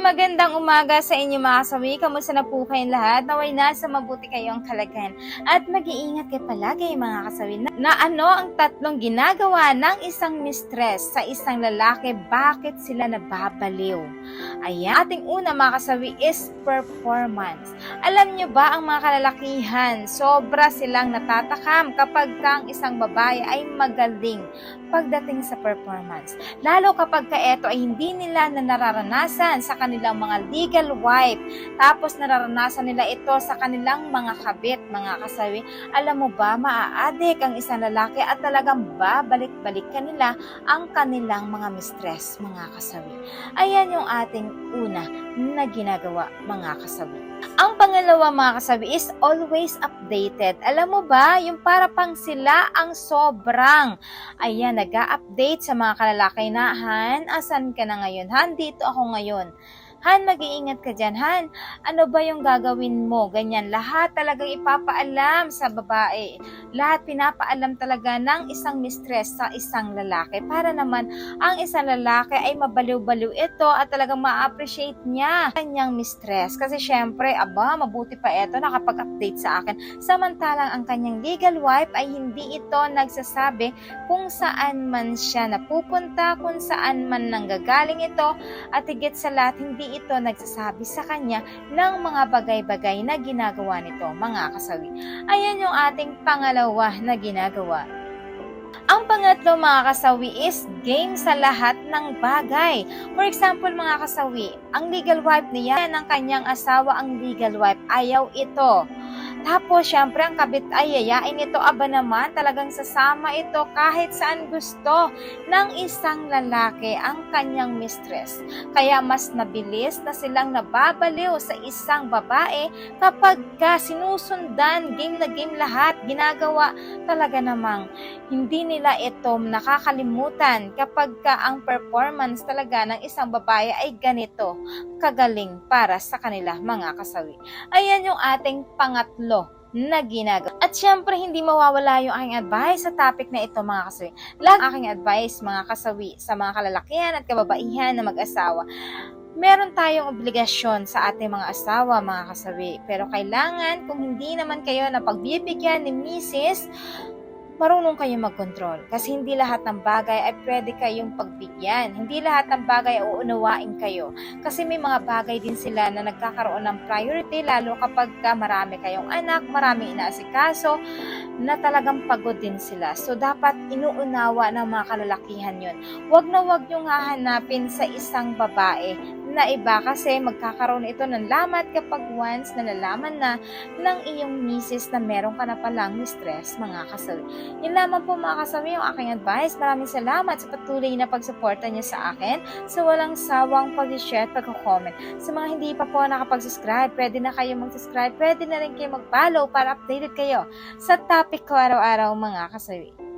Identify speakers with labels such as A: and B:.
A: magandang umaga sa inyo mga kasawi. Kamusta na po kayong lahat? Naway nasa mabuti kayong kalagayan. At mag-iingat kayo palagi mga kasawi na, na ano ang tatlong ginagawa ng isang mistress sa isang lalaki, bakit sila nababaliw? Ayan, ating una mga kasawi is performance. Alam nyo ba ang mga kalalakihan, sobra silang natatakam kapag ka ang isang babae ay magaling pagdating sa performance. Lalo kapag ka ito ay hindi nila na nararanasan sa kanilang mga legal wife, tapos nararanasan nila ito sa kanilang mga kabit, mga kasawi. Alam mo ba, maaadik ang isang lalaki at talagang babalik-balik kanila ang kanilang mga mistress, mga kasawi. Ayan yung ating una na ginagawa, mga kasawi. Ang pangalawa mga kasabi is always updated. Alam mo ba, yung para pang sila ang sobrang. Ayan, nag update sa mga kalalaki na, Han, asan ka na ngayon? Han, dito ako ngayon. Han, mag-iingat ka dyan. Han, ano ba yung gagawin mo? Ganyan. Lahat talagang ipapaalam sa babae. Lahat pinapaalam talaga ng isang mistress sa isang lalaki. Para naman ang isang lalaki ay mabaliw-baliw ito at talagang ma-appreciate niya kanyang mistress. Kasi syempre, aba, mabuti pa ito nakapag-update sa akin. Samantalang ang kanyang legal wife ay hindi ito nagsasabi kung saan man siya napupunta, kung saan man nanggagaling ito at higit sa lahat, hindi ito nagsasabi sa kanya ng mga bagay-bagay na ginagawa nito, mga kasawi. Ayan yung ating pangalawa na ginagawa. Ang pangatlo mga kasawi is game sa lahat ng bagay. For example mga kasawi, ang legal wife niya ng kanyang asawa ang legal wife. Ayaw ito. Tapos, syempre, ang kabit ay yayain ito, aba naman, talagang sasama ito kahit saan gusto ng isang lalaki ang kanyang mistress. Kaya mas mabilis na silang nababaliw sa isang babae kapag ka sinusundan, game na game lahat, ginagawa talaga namang hindi nila ito nakakalimutan kapag ka ang performance talaga ng isang babae ay ganito kagaling para sa kanila mga kasawi. Ayan yung ating pangatlo na ginagawa. At syempre, hindi mawawala yung aking advice sa topic na ito mga kasawi. Ng aking advice mga kasawi sa mga kalalakihan at kababaihan na mag-asawa meron tayong obligasyon sa ating mga asawa, mga kasawi. Pero kailangan, kung hindi naman kayo na pagbibigyan ni Mrs., marunong kayo mag-control. Kasi hindi lahat ng bagay ay pwede kayong pagbigyan. Hindi lahat ng bagay ay uunawain kayo. Kasi may mga bagay din sila na nagkakaroon ng priority, lalo kapag ka marami kayong anak, marami inaasikaso, na talagang pagod din sila. So, dapat inuunawa ng mga kalalakihan yon. Huwag na huwag niyong hahanapin sa isang babae na iba kasi magkakaroon ito ng lamat kapag once na nalaman na ng iyong misis na meron ka na palang mistress, mga kasawi. Yun lamang po mga kasawi yung aking advice. Maraming salamat sa patuloy na pagsuporta niyo sa akin sa walang sawang pag-share at pag-comment. Sa mga hindi pa po nakapag-subscribe, pwede na kayo mag-subscribe, pwede na rin kayo mag-follow para updated kayo sa topic ko araw-araw mga kasawi.